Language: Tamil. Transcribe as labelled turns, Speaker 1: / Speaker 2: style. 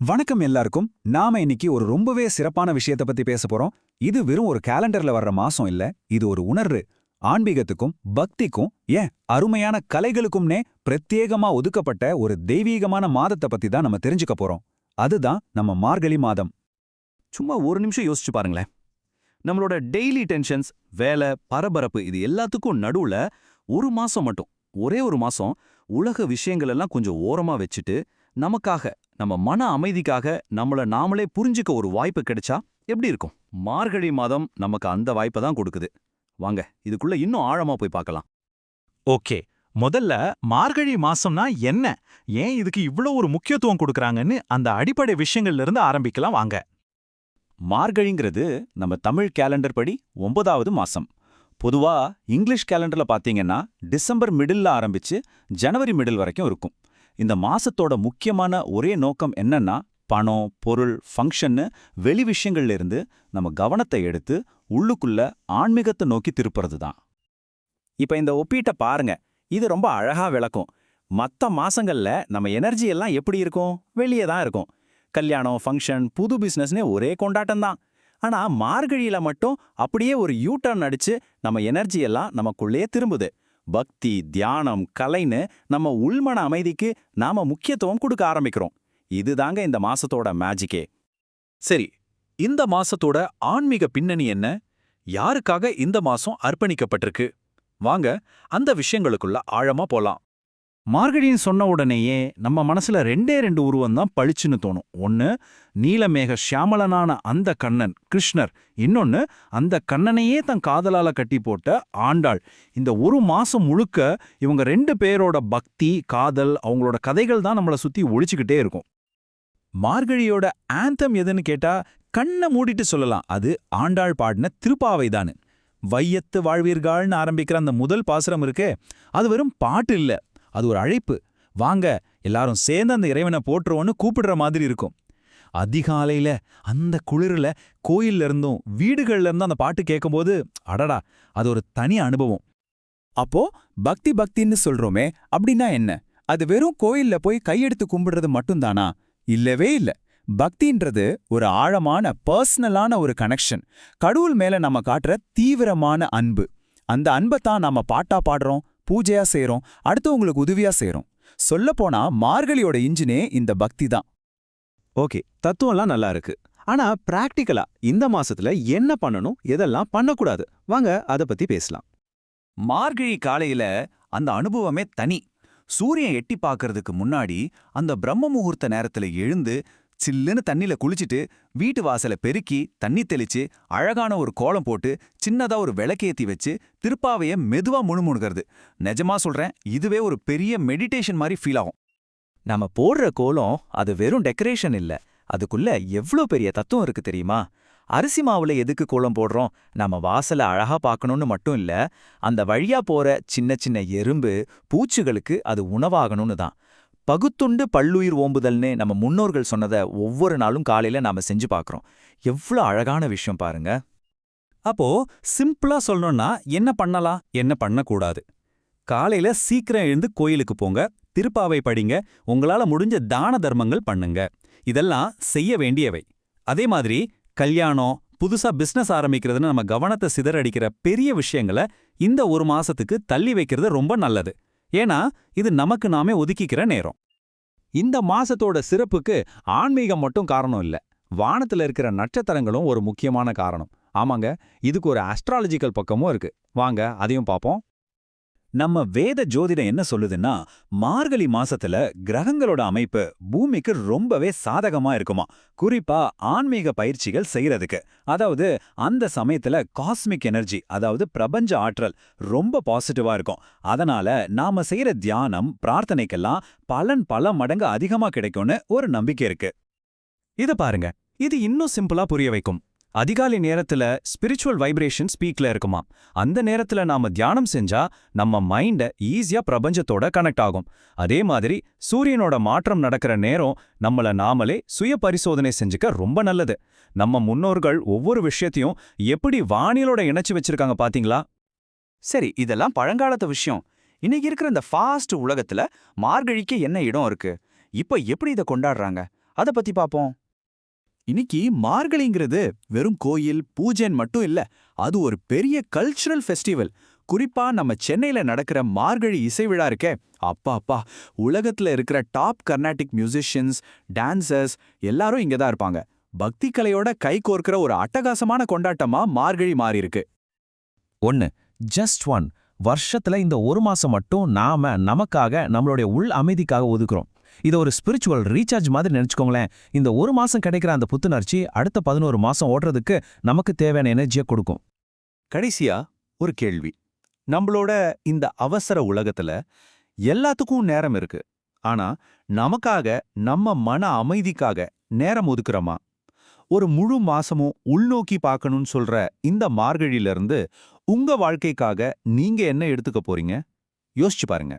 Speaker 1: வணக்கம் எல்லாருக்கும். நாம இன்னைக்கு ஒரு ரொம்பவே சிறப்பான விஷயத்த பத்தி பேச போறோம். இது வெறும் ஒரு கேலண்டர்ல வர்ற மாசம் இல்ல இது ஒரு உணர்வு. ஆன்மீகத்துக்கும் பக்திக்கும் ஏன் அருமையான கலைகளுக்கும்னே பிரத்யேகமா ஒதுக்கப்பட்ட ஒரு தெய்வீகமான மாதத்தை பத்தி தான் நம்ம தெரிஞ்சுக்க போறோம். அதுதான் நம்ம மார்கழி மாதம்.
Speaker 2: சும்மா ஒரு நிமிஷம் யோசிச்சு பாருங்களேன். நம்மளோட டெய்லி டென்ஷன்ஸ் வேலை பரபரப்பு இது எல்லாத்துக்கும் நடுவுல ஒரு மாசம் மட்டும். ஒரே ஒரு மாசம் உலக விஷயங்கள் எல்லாம் கொஞ்சம் ஓரமா வச்சுட்டு நமக்காக நம்ம மன அமைதிக்காக நம்மள நாமளே புரிஞ்சுக்க ஒரு வாய்ப்பு கிடைச்சா எப்படி இருக்கும்? மார்கழி மாதம் நமக்கு அந்த வாய்ப்பை தான் கொடுக்குது. வாங்க இதுக்குள்ள இன்னும் ஆழமா போய் பார்க்கலாம்.
Speaker 3: ஓகே முதல்ல மார்கழி மாசம்னா என்ன? ஏன் இதுக்கு இவ்ளோ ஒரு முக்கியத்துவம் கொடுக்கறாங்கன்னு அந்த அடிப்படை விஷயங்கள்ல இருந்து ஆரம்பிக்கலாம் வாங்க.
Speaker 2: மார்கழிங்கிறது நம்ம தமிழ் கேலண்டர் படி ஒன்பதாவது மாசம். பொதுவா இங்கிலீஷ் கேலண்டர்ல பாத்தீங்கன்னா டிசம்பர் மிடில்ல ஆரம்பிச்சு ஜனவரி மிடில் வரைக்கும் இருக்கும். இந்த மாசத்தோட முக்கியமான ஒரே நோக்கம் என்னன்னா பணம் பொருள் ஃபங்க்ஷன்னு வெளி விஷயங்கள்ல இருந்து நம்ம கவனத்தை எடுத்து உள்ளுக்குள்ள ஆன்மீகத்தை நோக்கி திருப்புறது தான் இப்ப இந்த ஒப்பீட்டை பாருங்க. இது ரொம்ப அழகா விளக்கும். மத்த மாசங்கள்ல நம்ம எனர்ஜி எல்லாம் எப்படி இருக்கும்? வெளியே தான் இருக்கும். கல்யாணம் ஃபங்க்ஷன் புது பிசினஸ்னே ஒரே கொண்டாட்டம் தான் ஆனா மார்கழியில மட்டும் அப்படியே ஒரு யூ டர்ன் அடிச்சு நம்ம எனர்ஜி எல்லாம் நமக்குள்ளே திரும்புது. பக்தி தியானம் கலைன்னு நம்ம உள்மன அமைதிக்கு நாம முக்கியத்துவம் கொடுக்க ஆரம்பிக்கிறோம். இதுதாங்க இந்த மாசத்தோட மேஜிக்கே.
Speaker 3: சரி இந்த மாசத்தோட ஆன்மீக பின்னணி என்ன? யாருக்காக இந்த மாசம் அர்ப்பணிக்கப்பட்டிருக்கு? வாங்க அந்த விஷயங்களுக்குள்ள ஆழமா போலாம்.
Speaker 2: மார்கழின்னு சொன்ன உடனேயே நம்ம மனசுல ரெண்டே ரெண்டு உருவம் தான் பளிச்சுன்னு தோணும். ஒன்னு நீலமேக ஷியாமலனான அந்த கண்ணன் கிருஷ்ணர். இன்னொன்னு அந்த கண்ணனையே தன் காதலால கட்டி போட்ட ஆண்டாள். இந்த ஒரு மாசம் முழுக்க இவங்க ரெண்டு பேரோட பக்தி காதல் அவங்களோட கதைகள் தான் நம்மள சுத்தி ஒழிச்சுக்கிட்டே இருக்கும். மார்கழியோட ஆந்தம் எதுன்னு கேட்டா கண்ணை மூடிட்டு சொல்லலாம். அது ஆண்டாள் பாடின திருப்பாவைதானு வையத்து வாழ்வீர்கள்னு ஆரம்பிக்கிற அந்த முதல் பாசுரம் இருக்கே அது வெறும் பாட்டு இல்ல. அது ஒரு அழைப்பு. வாங்க எல்லாரும் சேர்ந்து அந்த இறைவனை போட்டுருவோன்னு கூப்பிடுற மாதிரி இருக்கும். அதிகாலையில் அந்த குளிரில் கோயில்ல இருந்தும் வீடுகள்ல இருந்தும் அந்த பாட்டு கேட்கும்போது அடடா அது ஒரு தனி அனுபவம்.
Speaker 1: அப்போ பக்தி பக்தின்னு சொல்றோமே அப்படின்னா என்ன? அது வெறும் கோயில்ல போய் கையெடுத்து கும்பிடுறது மட்டும்தானா? இல்லவே இல்ல. பக்தின்றது ஒரு ஆழமான பர்சனலான ஒரு கனெக்ஷன். கடவுள் மேல நம்ம காட்டுற தீவிரமான அன்பு. அந்த அன்பை தான் நாம பாட்டா பாடுறோம் பூஜையா செய்றோம் அடுத்தவங்களுக்கு உதவியா செய்றோம் சொல்லப்போனா மார்கழியோட இன்ஜினே இந்த பக்தி தான்.
Speaker 2: ஓகே தத்துவம்லாம் நல்லா இருக்கு. ஆனா பிராக்டிக்கலா இந்த மாசத்துல என்ன பண்ணணும் எதெல்லாம் பண்ணக்கூடாது? வாங்க அத பத்தி பேசலாம். மார்கழி காலையில அந்த அனுபவமே தனி. சூரியன் எட்டி பார்க்கறதுக்கு முன்னாடி அந்த பிரம்ம முகூர்த்த நேரத்துல எழுந்து சில்லுன்னு தண்ணில குளிச்சுட்டு வீட்டு வாசல பெருக்கி தண்ணி தெளிச்சு அழகான ஒரு கோலம் போட்டு சின்னதா ஒரு விளக்கேத்தி வச்சு திருப்பாவைய மெதுவா முணுமுணுகிறது. நிஜமா சொல்றேன் இதுவே ஒரு பெரிய மெடிடேஷன் மாதிரி ஃபீல் ஆகும். நம்ம போடுற கோலம் அது வெறும் டெக்கரேஷன் இல்ல. அதுக்குள்ள எவ்ளோ பெரிய தத்துவம் இருக்கு தெரியுமா? அரிசி மாவுல எதுக்கு கோலம் போடுறோம்? நம்ம வாசல அழகா பார்க்கணும்னு மட்டும் இல்ல அந்த வழியா போற சின்ன சின்ன எறும்பு பூச்சிகளுக்கு அது உணவாகணும்னு தான். பகுத்துண்டு பல்லுயிர் ஓம்புதல்னு நம்ம முன்னோர்கள் சொன்னதை ஒவ்வொரு நாளும் காலையில நாம செஞ்சு பார்க்கறோம் எவ்ளோ அழகான விஷயம் பாருங்க. அப்போ சிம்பிளா சொல்லணும்னா என்ன பண்ணலாம்? என்ன பண்ணக்கூடாது? காலையில சீக்கிரம் எழுந்து கோயிலுக்கு போங்க. திருப்பாவை படிங்க. உங்களால முடிஞ்ச தான தர்மங்கள் பண்ணுங்க. இதெல்லாம் செய்ய வேண்டியவை. அதே மாதிரி கல்யாணம் புதுசா பிசினஸ் ஆரம்பிக்கிறதுன்னு நம்ம கவனத்தை சிதறடிக்கிற பெரிய விஷயங்களை இந்த ஒரு மாசத்துக்கு தள்ளி வைக்கிறது ரொம்ப நல்லது. ஏன்னா இது நமக்கு நாமே ஒதுக்கிக்கிற நேரம். இந்த மாசத்தோட சிறப்புக்கு ஆன்மீகம் மட்டும் காரணம் இல்ல. வானத்துல இருக்கிற நட்சத்திரங்களும் ஒரு முக்கியமான காரணம். ஆமாங்க இதுக்கு ஒரு அஸ்ட்ராலஜிக்கல் பக்கமும் இருக்கு. வாங்க அதையும் பார்ப்போம். நம்ம வேத ஜோதிடம் என்ன சொல்லுதுன்னா மார்கழி மாசத்துல கிரகங்களோட அமைப்பு பூமிக்கு ரொம்பவே சாதகமா இருக்குமா? குறிப்பா ஆன்மீக பயிற்சிகள் செய்யறதுக்கு. அதாவது அந்த சமயத்துல காஸ்மிக் எனர்ஜி அதாவது பிரபஞ்ச ஆற்றல் ரொம்ப பாசிட்டிவா இருக்கும். அதனால நாம செய்யற தியானம் பிரார்த்தனைக்கெல்லாம் பலன் பல மடங்கு அதிகமா கிடைக்கும்னு ஒரு நம்பிக்கை இருக்கு. இத பாருங்க. இது இன்னும் சிம்பிளா புரிய வைக்கும். அதிகாலை நேரத்துல ஸ்பிரிச்சுவல் வைப்ரேஷன் ஸ்பீக்ல இருக்குமா அந்த நேரத்துல நாம தியானம் செஞ்சா நம்ம மைண்ட ஈஸியா பிரபஞ்சத்தோட கனெக்ட் ஆகும். அதே மாதிரி சூரியனோட மாற்றம் நடக்கிற நேரம் நம்மள நாமளே சுய பரிசோதனை செஞ்சுக்க ரொம்ப நல்லது. நம்ம முன்னோர்கள் ஒவ்வொரு விஷயத்தையும் எப்படி வானியலோட இணைச்சு வச்சிருக்காங்க பாத்தீங்களா? சரி இதெல்லாம் பழங்காலத்து விஷயம். இன்னைக்கு இருக்கிற இந்த ஃபாஸ்ட் உலகத்துல மார்கழிக்கு என்ன இடம் இருக்கு? இப்ப எப்படி இதை கொண்டாடுறாங்க?
Speaker 1: அத பத்தி பாப்போம்.
Speaker 3: இன்னைக்கு மார்கழிங்கிறது வெறும் கோயில் பூஜைன்னு மட்டும் இல்ல அது ஒரு பெரிய கல்ச்சுரல் ஃபெஸ்டிவல் குறிப்பா நம்ம சென்னையில நடக்கிற மார்கழி இசை விழா இருக்கே அப்பா அப்பா. உலகத்துல இருக்கிற டாப் கர்நாடிக் மியூசிஷியன்ஸ் டான்சர்ஸ் எல்லாரும் இங்க தான் இருப்பாங்க. பக்தி கலையோட கை கோர்க்கிற ஒரு அட்டகாசமான கொண்டாட்டமா மார்கழி மாறி இருக்கு.
Speaker 4: ஒன்னு ஜஸ்ட் ஒன் வருஷத்துல இந்த ஒரு மாசம் மட்டும் நாம நமக்காக நம்மளுடைய உள் அமைதிக்காக ஒதுக்குறோம். இதை ஒரு ஸ்பிரிச்சுவல் ரீசார்ஜ் மாதிரி நினைச்சுக்கோங்களேன். இந்த ஒரு மாசம் கிடைக்கிற அந்த புத்துணர்ச்சி அடுத்த பதினோரு மாசம் ஓடுறதுக்கு நமக்கு தேவையான எனர்ஜியை கொடுக்கும்.
Speaker 2: கடைசியா ஒரு கேள்வி. நம்மளோட இந்த அவசர உலகத்துல எல்லாத்துக்கும் நேரம் இருக்கு. ஆனா நமக்காக நம்ம மன அமைதிக்காக நேரம் ஒதுக்குறோமா? ஒரு முழு மாசமும் உள்நோக்கி பார்க்கணும்னு சொல்ற இந்த மார்கழியில இருந்து உங்க வாழ்க்கைக்காக நீங்க என்ன எடுத்துக்க போறீங்க? யோசிச்சு பாருங்க.